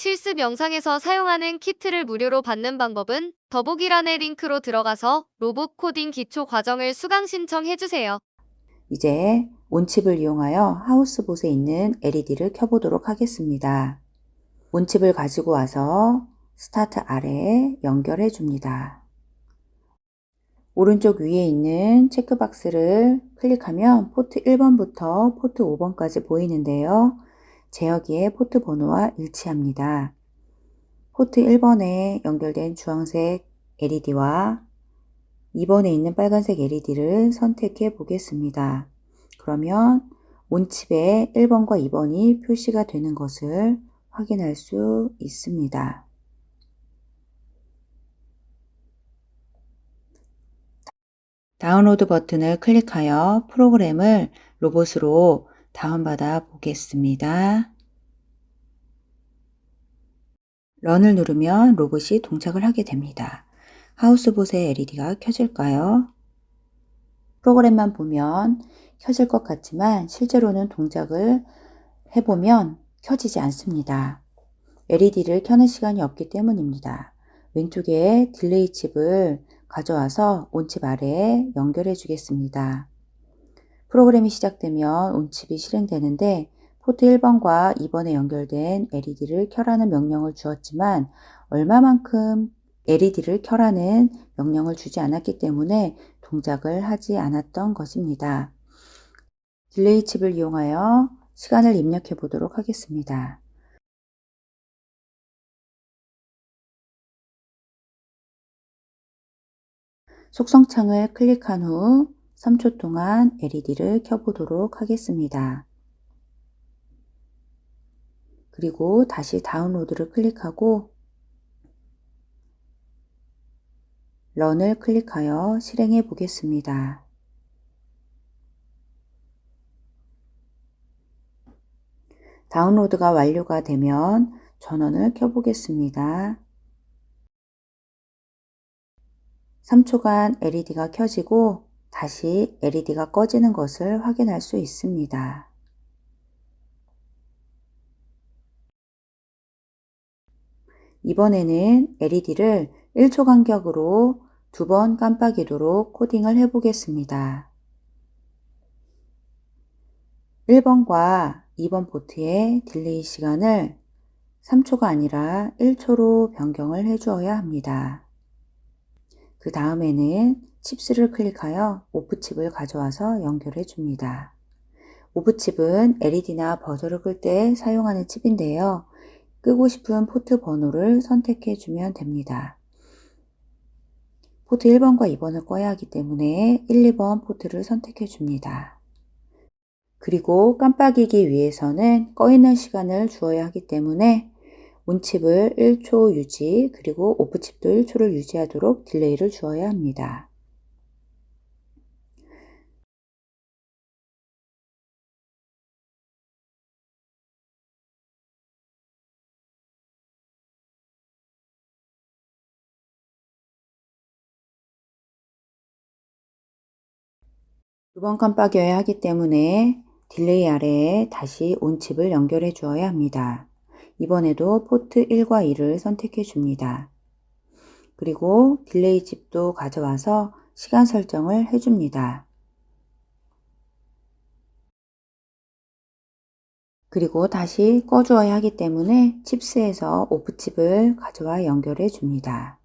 실습 영상에서 사용하는 키트를 무료로 받는 방법은 더보기란의 링크로 들어가서 로봇 코딩 기초 과정을 수강 신청해주세요. 이제 온칩을 이용하여 하우스봇에 있는 LED를 켜보도록 하겠습니다. 온칩을 가지고 와서 스타트 아래에 연결해 줍니다. 오른쪽 위에 있는 체크박스를 클릭하면 포트 1번부터 포트 5번까지 보이는데요. 제어기의 포트 번호와 일치합니다. 포트 1번에 연결된 주황색 LED와 2번에 있는 빨간색 LED를 선택해 보겠습니다. 그러면 온칩에 1번과 2번이 표시가 되는 것을 확인할 수 있습니다. 다운로드 버튼을 클릭하여 프로그램을 로봇으로 다운받아 보겠습니다. 런을 누르면 로봇이 동작을 하게 됩니다. 하우스봇의 LED가 켜질까요? 프로그램만 보면 켜질 것 같지만 실제로는 동작을 해보면 켜지지 않습니다. LED를 켜는 시간이 없기 때문입니다. 왼쪽에 딜레이 칩을 가져와서 온칩 아래에 연결해 주겠습니다. 프로그램이 시작되면 온칩이 실행되는데 포트 1번과 2번에 연결된 LED를 켜라는 명령을 주었지만 얼마만큼 LED를 켜라는 명령을 주지 않았기 때문에 동작을 하지 않았던 것입니다. 딜레이 칩을 이용하여 시간을 입력해 보도록 하겠습니다. 속성창을 클릭한 후 3초 동안 LED를 켜보도록 하겠습니다. 그리고 다시 다운로드를 클릭하고 런을 클릭하여 실행해 보겠습니다. 다운로드가 완료가 되면 전원을 켜보겠습니다. 3초간 LED가 켜지고 다시 LED가 꺼지는 것을 확인할 수 있습니다. 이번에는 LED를 1초 간격으로 두 번 깜빡이도록 코딩을 해보겠습니다. 1번과 2번 포트의 딜레이 시간을 3초가 아니라 1초로 변경을 해주어야 합니다. 그 다음에는 칩스를 클릭하여 오프칩을 가져와서 연결해 줍니다. 오프칩은 LED나 버저를 끌 때 사용하는 칩인데요. 끄고 싶은 포트 번호를 선택해 주면 됩니다. 포트 1번과 2번을 꺼야 하기 때문에 1, 2번 포트를 선택해 줍니다. 그리고 깜빡이기 위해서는 꺼 있는 시간을 주어야 하기 때문에 온칩을 1초 유지 그리고 오프칩도 1초를 유지하도록 딜레이를 주어야 합니다. 두 번 깜빡여야 하기 때문에 딜레이 아래에 다시 온칩을 연결해 주어야 합니다. 이번에도 포트 1과 2를 선택해 줍니다. 그리고 딜레이 칩도 가져와서 시간 설정을 해 줍니다. 그리고 다시 꺼주어야 하기 때문에 칩스에서 오프칩을 가져와 연결해 줍니다.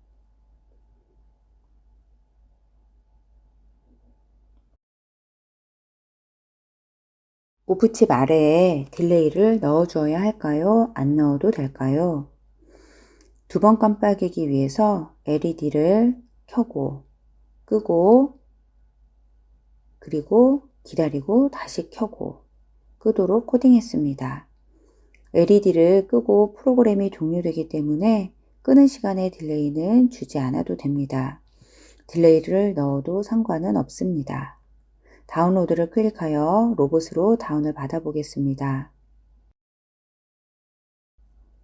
오프칩 아래에 딜레이를 넣어 주어야 할까요? 안 넣어도 될까요? 두 번 깜빡이기 위해서 LED를 켜고 끄고 그리고 기다리고 다시 켜고 끄도록 코딩했습니다. LED를 끄고 프로그램이 종료되기 때문에 끄는 시간의 딜레이는 주지 않아도 됩니다. 딜레이를 넣어도 상관은 없습니다. 다운로드를 클릭하여 로봇으로 다운을 받아 보겠습니다.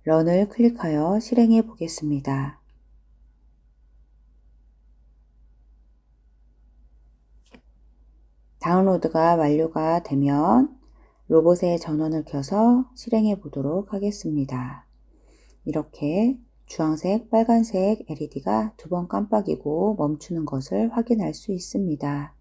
런을 클릭하여 실행해 보겠습니다. 다운로드가 완료가 되면 로봇의 전원을 켜서 실행해 보도록 하겠습니다. 이렇게 주황색, 빨간색 LED가 두 번 깜빡이고 멈추는 것을 확인할 수 있습니다.